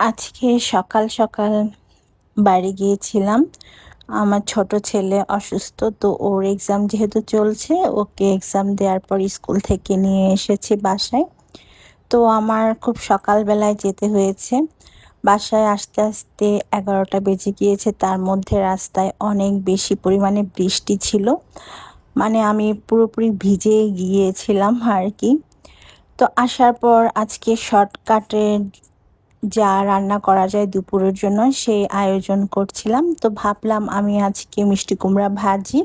আজকে সকাল সকাল বাড়ি গিয়েছিলাম। আমার ছোট ছেলে অসুস্থ, তো ওর এক্সাম যেহেতু চলছে, ওকে এক্সাম দেওয়ার পর স্কুল থেকে নিয়ে এসেছি বাসায়। তো আমার খুব সকালবেলায় যেতে হয়েছে। বাসায় আসতে আসতে এগারোটা বেজে গিয়েছে, তার মধ্যে রাস্তায় অনেক বেশি পরিমাণে বৃষ্টি ছিল। মানে আমি পুরোপুরি ভিজে গিয়েছিলাম আর কি। তো আসার পর আজকে শর্টকাটে যা রান্না করা যায় দুপুরের জন্য সেই আয়োজন করছিলাম। তো ভাবলাম আমি আজকে মিষ্টি কুমড়া ভাজি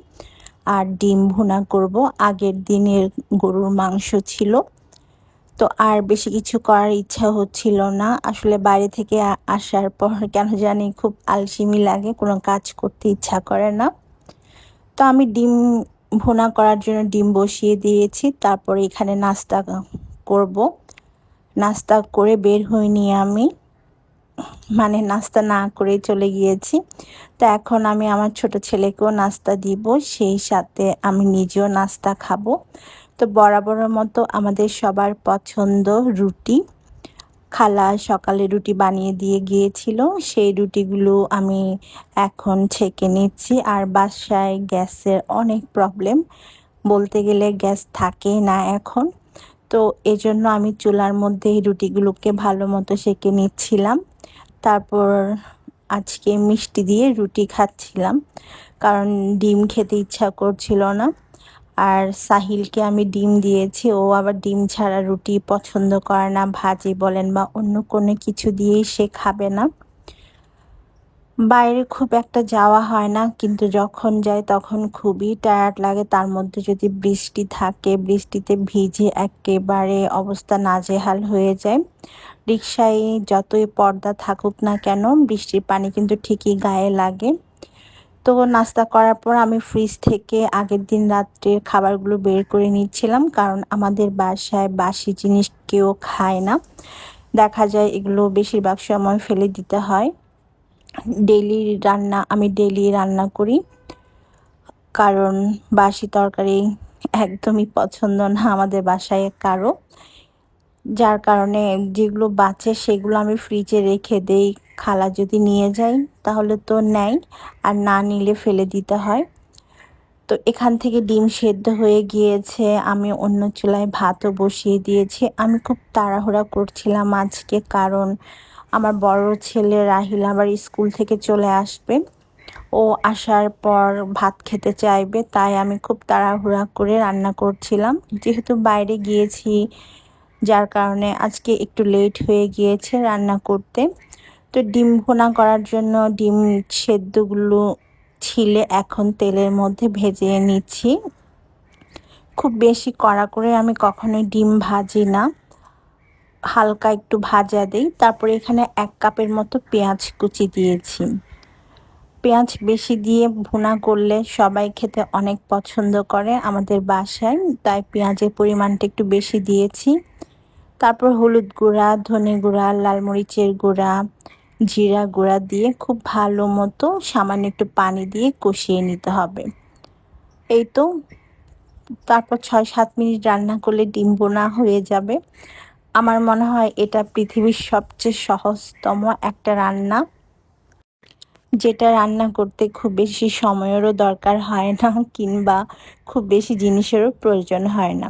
আর ডিম ভুনা করব। আগের দিনের গরুর মাংস ছিল। তো আর বেশি কিছু করার ইচ্ছা হচ্ছিল না। আসলে বাইরে থেকে আসার পর কেন জানি খুব আলসিমি লাগে, কোনো কাজ করতে ইচ্ছা করে না। তো আমি ডিম ভুনা করার জন্য ডিম বসিয়ে দিয়েছি। তারপরে এখানে নাস্তা করব। নাস্তা করে বের হইনি আমি। মানে নাস্তা না করে চলে গিয়েছি। তো এখন আমি আমার ছোট ছেলেকেও নাস্তা দিব, সেই সাথে আমি নিজেও নাস্তা খাব। তো বরাবরের মতো আমাদের সবার পছন্দ রুটি। খালা সকালে রুটি বানিয়ে দিয়ে গিয়েছিল, সেই রুটিগুলো আমি এখন ছেঁকে নিচ্ছি। আর বাসায় গ্যাসের অনেক প্রবলেম, বলতে গেলে গ্যাস থাকে না এখন। তো এজন্য আমি চুলার মধ্যে এই রুটিগুলোকে ভালো মতো সেঁকে নিচ্ছিলাম। তারপর আজকে মিষ্টি দিয়ে রুটি খাচ্ছিলাম, কারণ ডিম খেতে ইচ্ছা করছিল না। আর সাহিলকে আমি ডিম দিয়েছি, ও আবার ডিম ছাড়া রুটি পছন্দ করে না, ভাজি বলেন বা অন্য কোনো কিছু দিয়েই সে খাবে না। বাইরে খুব একটা যাওয়া হয় না, কিন্তু যখন যাই তখন খুবই টায়ার্ড লাগে। তার মধ্যে যদি বৃষ্টি থাকে, বৃষ্টিতে ভিজে একেবারে অবস্থা নাজেহাল হয়ে যায়। রিক্সায় যতই পর্দা থাকুক না কেন, বৃষ্টির পানি কিন্তু ঠিকই গায়ে লাগে। তো নাস্তা করার পর আমি ফ্রিজ থেকে আগের দিন রাত্রের খাবারগুলো বের করে নিচ্ছিলাম, কারণ আমাদের বাসায় বাসি জিনিস কেউ খায় না। দেখা যায় এগুলো বেশিরভাগ সময় ফেলে দিতে হয়। ডেলি রান্না, আমি ডেলি রান্না করি। কারণ বাসি তরকারি একদমই পছন্দ না আমাদের বাসায় কারও। যার কারণে যেগুলো বাঁচে সেগুলো আমি ফ্রিজে রেখে দেই। খালা যদি নিয়ে যাই তাহলে তো নেয়, আর না নিলে ফেলে দিতে হয়। তো এখান থেকে ডিম সেদ্ধ হয়ে গিয়েছে, আমি অন্য চুলায় ভাতও বসিয়ে দিয়েছি। আমি খুব তাড়াহুড়া করছিলাম আজকে কারণ আমার বড় ছেলে রাহিল আবার স্কুল থেকে চলে আসবে। ও আসার পর ভাত খেতে চাইবে, তাই আমি খুব তাড়াহুড়া করে রান্না করছিলাম। যেহেতু বাইরে গিয়েছি, যার কারণে আজকে একটু লেট হয়ে গিয়েছে রান্না করতে। তো ডিম ভোনা করার জন্য ডিম সেদ্ধগুলো ছিলে এখন তেলের মধ্যে ভেজে নিচ্ছি। খুব বেশি কড়া করে আমি কখনোই ডিম ভাজি না। হালকা একটু ভাজা দিই। তারপরে এখানে এক কাপের মতো পেঁয়াজ কুচি দিয়েছি। পেঁয়াজ বেশি দিয়ে ভুনা করলে সবাই খেতে অনেক পছন্দ করে আমাদের বাসায়, তাই পেঁয়াজের পরিমাণটা একটু বেশি দিয়েছি। তারপর হলুদ গুঁড়া, ধনে গুঁড়া, লাল মরিচের গুঁড়া, জিরা গুঁড়া দিয়ে খুব ভালো মতো সামান্য একটু পানি দিয়ে কষিয়ে নিতে হবে। এই তো, তারপর ছয় সাত মিনিট রান্না করলে ডিম বোনা হয়ে যাবে। আমার মনে হয় এটা পৃথিবীর সবচেয়ে সহজতম একটা রান্না। যেটা রান্না করতে খুব বেশি সময়েরও দরকার হয় না, কিংবা খুব বেশি জিনিসেরও প্রয়োজন হয় না।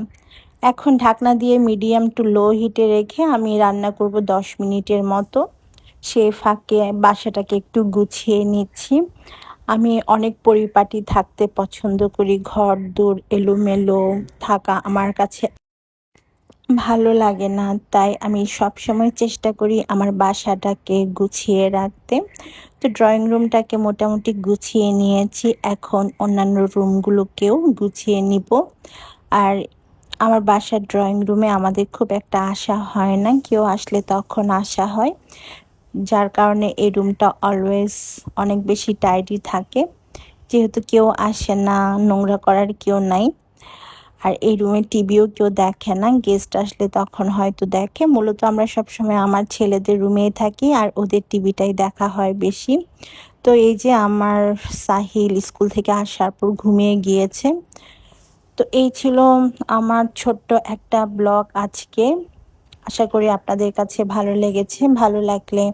এখন ঢাকনা দিয়ে মিডিয়াম টু লো হিটে রেখে আমি রান্না করব দশ মিনিটের মতো। সে ফাঁকে বাসাটাকে একটু গুছিয়ে নিচ্ছি। আমি অনেক পরিপাটি থাকতে পছন্দ করি, ঘর, দূর, এলোমেলো থাকা আমার কাছে ভালো লাগে না, তাই আমি সব সময় চেষ্টা করি আমার বাসাটাকে গুছিয়ে রাখতে। তো ড্রয়িং রুমটাকে মোটামুটি গুছিয়ে নিয়েছি, এখন অন্যান্য রুমগুলোকেও গুছিয়ে নিব। আর আমার বাসার ড্রয়িং রুমে আমাদের খুব একটা আশা হয় না, কেউ আসলে তখন আসা হয়, যার কারণে এই রুমটা অলওয়েজ অনেক বেশি টাইডি থাকে। যেহেতু কেউ আসে না, নোংরা করার কেউ নাই। আর এই রুমে টিভিও কেউ দেখে না। গেস্ট আসলে তখন হয়তো দেখে। মূলত আমরা সবসময় আমার ছেলেদের রুমেই থাকি আর ওদের টিভিটাই দেখা হয় বেশি। তো এই যে আমার সাহিল স্কুল থেকে আসার পর ঘুমিয়ে গিয়েছে। তো এই ছিল আমার ছোট্ট একটা ব্লগ আজকে। আশা করি আপনাদের কাছে ভালো লেগেছে। ভালো লাগলে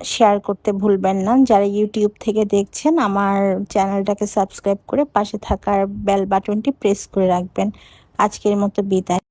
শেয়ার করতে ভুলবেন না। যারা ইউটিউব থেকে দেখছেন, আমার চ্যানেলটাকে সাবস্ক্রাইব করে পাশে থাকার বেল বাটনটি প্রেস করে রাখবেন। আজকের মতো বিদায়।